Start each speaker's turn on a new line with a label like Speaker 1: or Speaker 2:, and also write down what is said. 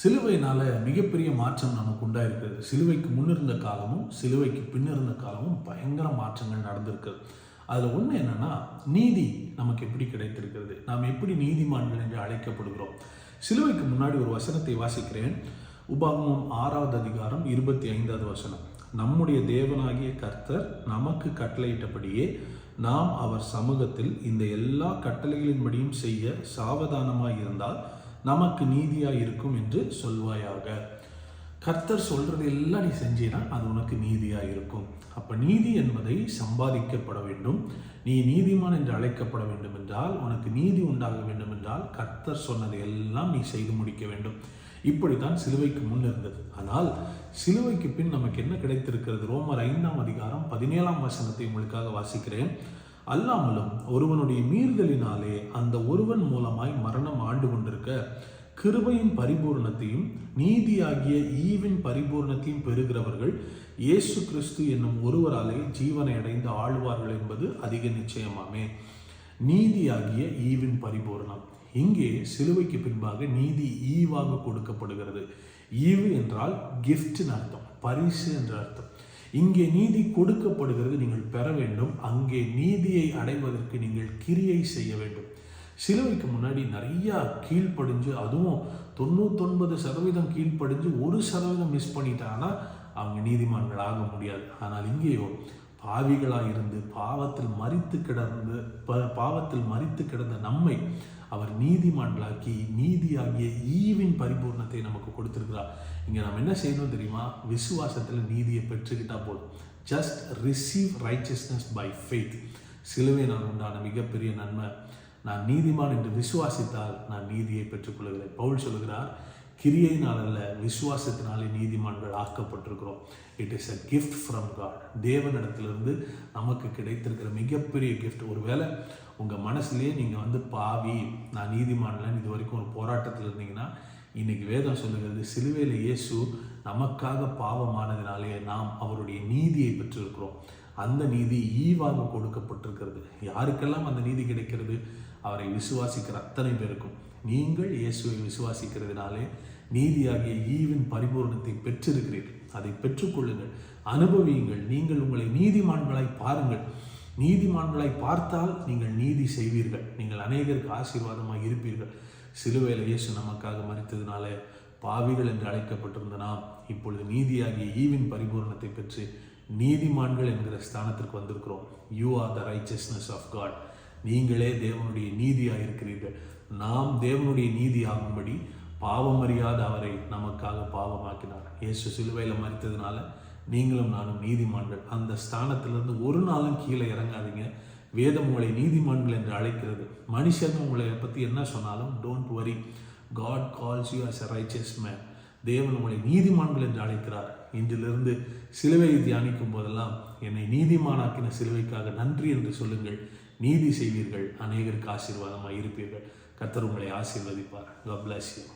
Speaker 1: சிலுவையினால் மிகப்பெரிய மாற்றம் நமக்கு உண்டாயிருக்கிறது சிலுவைக்கு முன்னிருந்த காலமும் சிலுவைக்கு பின்னிருந்த காலமும் பயங்கர மாற்றங்கள் நடந்திருக்கிறது அதில் ஒன்று என்னன்னா நீதி நமக்கு எப்படி கிடைத்திருக்கிறது? நாம் எப்படி நீதிமான்கள் என்று அழைக்கப்படுகிறோம்? சிலுவைக்கு முன்னாடி ஒரு வசனத்தை வாசிக்கிறேன். உபாகமம் ஆறாவது அதிகாரம் இருபத்தி ஐந்தாவது வசனம். நம்முடைய தேவனாகிய கர்த்தர் நமக்கு கட்டளையிட்டபடியே நாம் அவர் சமூகத்தில் இந்த எல்லா கட்டளைகளின்படியும் செய்ய சாவதானமாக இருந்தால் நமக்கு நீதியாக இருக்கும் என்று சொல்வாயாக. கர்த்தர் சொல்கிறது எல்லாம் நீ செஞ்சீனா அது உனக்கு நீதியா இருக்கும். அப்போ நீதி என்பதை சம்பாதிக்கப்பட வேண்டும். நீ நீதிமான் என்று அழைக்கப்பட வேண்டும் என்றால் உனக்கு நீதி உண்டாக வேண்டும் என்றால் கர்த்தர் சொன்னதை எல்லாம் நீ செய்து முடிக்க வேண்டும். இப்படித்தான் சிலுவைக்கு முன் இருந்தது. ஆனால் சிலுவைக்கு பின் நமக்கு என்ன கிடைத்திருக்கிறது? ரோமர் ஐந்தாம் அதிகாரம் பதினேழாம் வசனத்தை உங்களுக்காக வாசிக்கிறேன். அல்லாமலும் ஒருவனுடைய மீறுதலினாலே அந்த ஒருவன் மூலமாய் மரணம் ஆண்டு கொண்டிருக்க கிருபையின் பரிபூர்ணத்தையும் நீதியாகிய ஈவின் பரிபூர்ணத்தையும் பெறுகிறவர்கள் இயேசு கிறிஸ்து என்னும் ஒருவராலே ஜீவனை அடைந்து ஆழ்வார்கள் என்பது அதிக நிச்சயமாமே. நீதியாகிய ஈவின் பரிபூர்ணம். இங்கே சிலுவைக்கு பின்பாக நீதி ஈவாக கொடுக்கப்படுகிறது. ஈவு என்றால் கிஃப்ட்னு அர்த்தம். பரிசு என்ற அர்த்தம். இங்கே நீதி கொடுக்கப்படுகிறது நீங்கள் பெற வேண்டும். அங்கே நீதியை அடைவதற்கு நீங்கள் கிரியை செய்ய வேண்டும். சிலுவைக்கு முன்னாடி நிறையா கீழ்ப்படிஞ்சு அதுவும் தொண்ணூத்தொன்பது சதவீதம் கீழ்ப்படிஞ்சு ஒரு சதவீதம் மிஸ் பண்ணிட்டாங்கன்னா அவங்க நீதிமான்கள் ஆக முடியாது. ஆனால் இங்கேயோ பாவிகளாக இருந்து பாவத்தில் மறித்து கிடந்து ப- பாவத்தில் மறித்து கிடந்த நம்மை அவர் நீதிமான்களாக்கி நீதியாகிய ஈவின் பரிபூர்ணத்தை நமக்கு கொடுத்துருக்கிறார். இங்கே நம்ம என்ன செய்யணும் தெரியுமா? விசுவாசத்தில் நீதியை பெற்றுக்கிட்டால் போதும். Just receive righteousness by faith நான் உண்டான மிகப்பெரிய நன்மை. நான் நீதிமான் என்று விசுவாசித்தால் நான் நீதியை பெற்றுக்கொள்கிறேன் பவுல் சொல்கிறார் கிரியையினால் அல்ல விசுவாசத்தினாலே நீதிமான்கள் ஆக்கப்பட்டிருக்கிறோம். It is a gift from God தேவனிடத்திலிருந்து நமக்கு கிடைத்திருக்கிற மிகப்பெரிய கிஃப்ட் ஒருவேளை உங்கள் மனசுலேயே நீங்கள் வந்து பாவி நான் நீதிமான்லன்னு இது வரைக்கும் ஒரு போராட்டத்தில் இருந்தீங்கன்னா இன்னைக்கு வேதம் சொல்லுகிறது சிலுவையில் இயேசு நமக்காக பாவமானதினாலே நாம் அவருடைய நீதியை பெற்றிருக்கிறோம். அந்த நீதி ஈவாக கொடுக்கப்பட்டிருக்கிறது. யாருக்கெல்லாம் அந்த நீதி கிடைக்கிறது? அவரை விசுவாசிக்கிற அத்தனை பேருக்கும். நீங்கள் இயேசுவை விசுவாசிக்கிறதுனாலே நீதியாகிய ஈவின் பரிபூரணத்தை பெற்றிருக்கிறீர்கள் அதை பெற்றுக்கொள்ளுங்கள். அனுபவியுங்கள். நீங்கள் உங்களை நீதிமான்களாய் பாருங்கள். நீதிமான்களாய் பார்த்தால் நீங்கள் நீதி செய்வீர்கள். நீங்கள் அநேகருக்கு ஆசீர்வாதமாக இருப்பீர்கள். சிலுவையில் இயேசு நமக்காக மறித்ததுனால பாவிகள் என்று அழைக்கப்பட்டிருந்த நாம் இப்பொழுது நீதியாகிய ஈவின் பரிபூரணத்தை பெற்று நீதிமான்கள் என்கிற ஸ்தானத்திற்கு வந்திருக்கிறோம். You are the righteousness of God நீங்களே தேவனுடைய நீதியாக இருக்கிறீர்கள் நாம் தேவனுடைய நீதி ஆகும்படி பாவம் அறியாத அவரை நமக்காக பாவமாக்கினார். இயேசு சிலுவையில் மறித்ததுனால நீங்களும் நானும் நீதிமான்கள். அந்த ஸ்தானத்திலிருந்து ஒரு நாளும் கீழே இறங்காதீங்க. வேதம் உங்களை நீதிமான்கள் என்று அழைக்கிறது. மனுஷன் உங்களை பற்றி என்ன சொன்னாலும் don't worry God calls you as a righteous man தேவன் உங்களை நீதிமான்கள் என்று அழைக்கிறார். இன்றிலிருந்து சிலுவையை தியானிக்கும் போதெல்லாம் என்னை நீதிமானாக்கின சிலுவைக்காக நன்றி என்று சொல்லுங்கள். நீதி செய்வீர்கள் அநேகருக்கு ஆசீர்வாதமாக இருப்பீர்கள் கத்தர் உங்களை ஆசீர்வதிப்பார். கப்லாசியம்